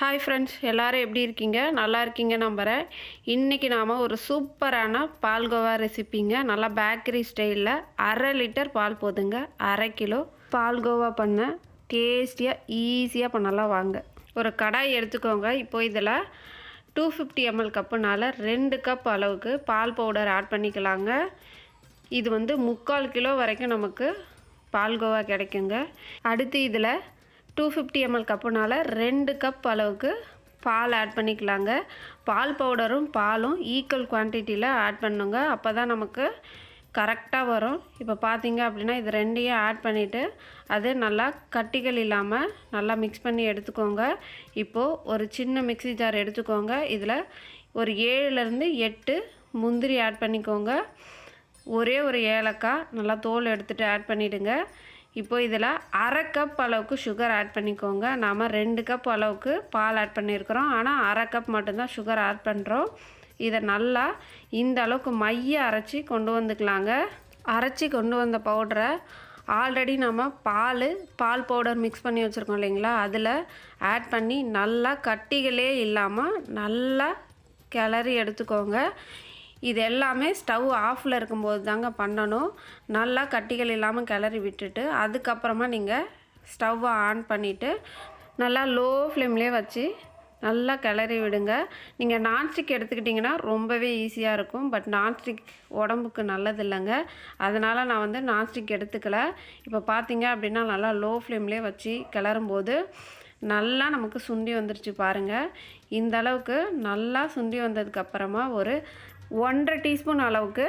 Hi friends எல்லோரும் எப்படி இருக்கீங்க? நல்லா இருக்கீங்க நம்புகிறேன் இன்றைக்கி நாம் ஒரு சூப்பரான பால்கோவா ரெசிப்பிங்க நல்லா பேக்கரி ஸ்டைலில் அரை லிட்டர் பால் போதுங்க. அரை கிலோ பால்கோவா பண்ண டேஸ்டியாக ஈஸியாக பண்ணலாம் வாங்க. ஒரு கடாய் எடுத்துக்கோங்க. இப்போ இதில் டூ ஃபிஃப்டி எம்எல் கப்புனால் ரெண்டு கப் அளவுக்கு பால் பவுடர் ஆட் பண்ணிக்கலாங்க. இது வந்து முக்கால் கிலோ வரைக்கும் நமக்கு பால்கோவா கிடைக்குங்க. அடுத்து இதில் டூ ஃபிஃப்டி எம்எல் கப்புனால் ரெண்டு கப் அளவுக்கு பால் ஆட் பண்ணிக்கலாங்க. பால் பவுடரும் பாலும் ஈக்குவல் குவான்டிட்டியில் ஆட் பண்ணுங்க. அப்போ தான் நமக்கு கரெக்டாக வரும். இப்போ பார்த்தீங்க அப்படின்னா இது ரெண்டையும் ஆட் பண்ணிவிட்டு அது நல்லா கட்டிகள் இல்லாமல் நல்லா மிக்ஸ் பண்ணி எடுத்துக்கோங்க. இப்போது ஒரு சின்ன மிக்ஸி ஜார் எடுத்துக்கோங்க. இதில் ஒரு ஏழுலேருந்து எட்டு முந்திரி ஆட் பண்ணிக்கோங்க. ஒரே ஒரு ஏலக்காய் நல்லா தோல் எடுத்துகிட்டு ஆட் பண்ணிவிடுங்க இப்போ இதில் அரை கப் அளவுக்கு சுகர் ஆட் பண்ணிக்கோங்க. நாம் ரெண்டு கப் அளவுக்கு பால் ஆட் பண்ணியிருக்கிறோம். ஆனால் அரை கப் மட்டும்தான் சுகர் ஆட் பண்ணுறோம் இதை நல்லா இந்த அளவுக்கு மைய அரைச்சி கொண்டு வந்துக்கலாங்க. அரைச்சி கொண்டு வந்த பவுடரை ஆல்ரெடி நம்ம பால் பால் பவுடர் மிக்ஸ் பண்ணி வச்சுருக்கோம் இல்லைங்களா? அதில் ஆட் பண்ணி நல்லா கட்டிகளே இல்லாமல் நல்லா கிளறி எடுத்துக்கோங்க. இது எல்லாமே ஸ்டவ் ஆஃபில் இருக்கும்போது தாங்க பண்ணணும். நல்லா கட்டிகள் இல்லாமல் கிளறி விட்டுட்டு அதுக்கப்புறமா நீங்கள் ஸ்டவ்வை ஆன் பண்ணிவிட்டு நல்லா லோ ஃப்ளேம்லேயே வச்சு நல்லா கிளறி விடுங்க. நீங்கள் நான்ஸ்டிக் எடுத்துக்கிட்டிங்கன்னா ரொம்பவே ஈஸியாக இருக்கும். பட் நான்ஸ்டிக் உடம்புக்கு நல்லது இல்லைங்க அதனால் நான் வந்து நான்ஸ்டிக் எடுத்துக்கல. இப்போ பார்த்தீங்க அப்படின்னா நல்லா லோ ஃப்ளேம்லேயே வச்சு கிளறும்போது நல்லா நமக்கு சுண்டி வந்துருச்சு பாருங்கள் இந்த அளவுக்கு நல்லா சுண்டி வந்ததுக்கப்புறமா ஒரு ஒன்றரை டீஸ்பூன் அளவுக்கு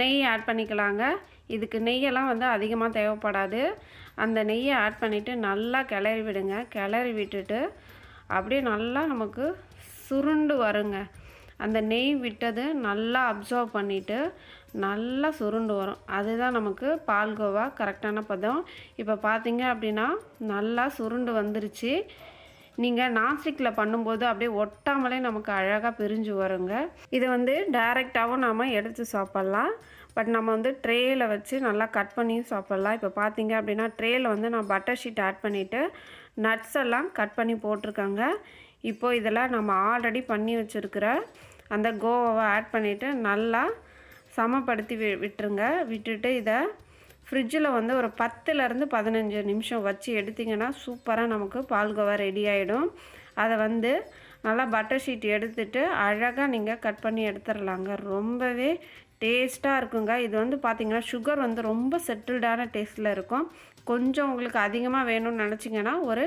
நெய் ஆட் பண்ணிக்கலாங்க. இதுக்கு நெய்யெல்லாம் வந்து அதிகமாக தேவைப்படாது. அந்த நெய்யை ஆட் பண்ணிவிட்டு நல்லா கிளறி விடுங்க. கிளறி விட்டுட்டு அப்படியே நல்லா நமக்கு சுருண்டு வருங்க. அந்த நெய் விட்டது நல்லா அப்சர்வ் பண்ணிவிட்டு நல்லா சுருண்டு வரும். அதுதான் நமக்கு பால்கோவா கரெக்டான பதம். இப்போ பார்த்தீங்க அப்படின்னா நல்லா சுருண்டு வந்துருச்சு. நீங்கள் நான்ஸ்டிக்கில் பண்ணும்போது அப்படியே ஒட்டாமலே நமக்கு அழகாக பிரிஞ்சு வருங்க. இதை வந்து டைரெக்டாகவும் நாம் எடுத்து சாப்பிட்லாம். பட் நம்ம வந்து ட்ரேயில் வச்சு நல்லா கட் பண்ணியும் சாப்பிட்லாம். இப்போ பார்த்தீங்க அப்படின்னா ட்ரேயில் வந்து நான் பட்டர் ஷீட் ஆட் பண்ணிவிட்டு நட்ஸ் எல்லாம் கட் பண்ணி போட்டிருக்காங்க. இப்போது இதெல்லாம் நம்ம ஆல்ரெடி பண்ணி வச்சுருக்கிற அந்த கோவாவை ஆட் பண்ணிவிட்டு நல்லா சமப்படுத்தி வி விட்டுருங்க. விட்டுட்டு இதை ஃப்ரிட்ஜில் வந்து ஒரு பத்துலேருந்து பதினஞ்சு நிமிஷம் வச்சு எடுத்திங்கன்னா சூப்பராக நமக்கு பால்கோவா ரெடி ஆகிடும் அதை வந்து நல்லா பட்டர் ஷீட் எடுத்துட்டு அழகாக நீங்கள் கட் பண்ணி எடுத்துடலாங்க ரொம்பவே டேஸ்ட்டாக இருக்குங்க. இது வந்து பார்த்திங்கன்னா சுகர் வந்து ரொம்ப செட்டில்டான டேஸ்ட்டில் இருக்கும். கொஞ்சம் உங்களுக்கு அதிகமாக வேணும்னு நினச்சிங்கன்னா ஒரு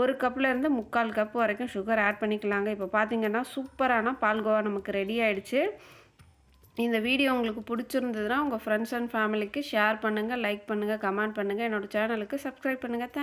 ஒரு கப்லேருந்து முக்கால் கப் வரைக்கும் சுகர் ஆட் பண்ணிக்கலாங்க. இப்போ பார்த்திங்கன்னா சூப்பரான பால்கோவா நமக்கு ரெடி ஆகிடுச்சு இந்த வீடியோ உங்களுக்கு பிடிச்சிருந்ததுன்னா உங்கள் ஃப்ரெண்ட்ஸ் அண்ட் ஃபேமிலிக்கு ஷேர் பண்ணுங்கள் லைக் பண்ணுங்கள் கமெண்ட் பண்ணுங்கள் என்னோடய சேனலுக்கு சப்ஸ்கிரைப் பண்ணுங்கள் தேங்க்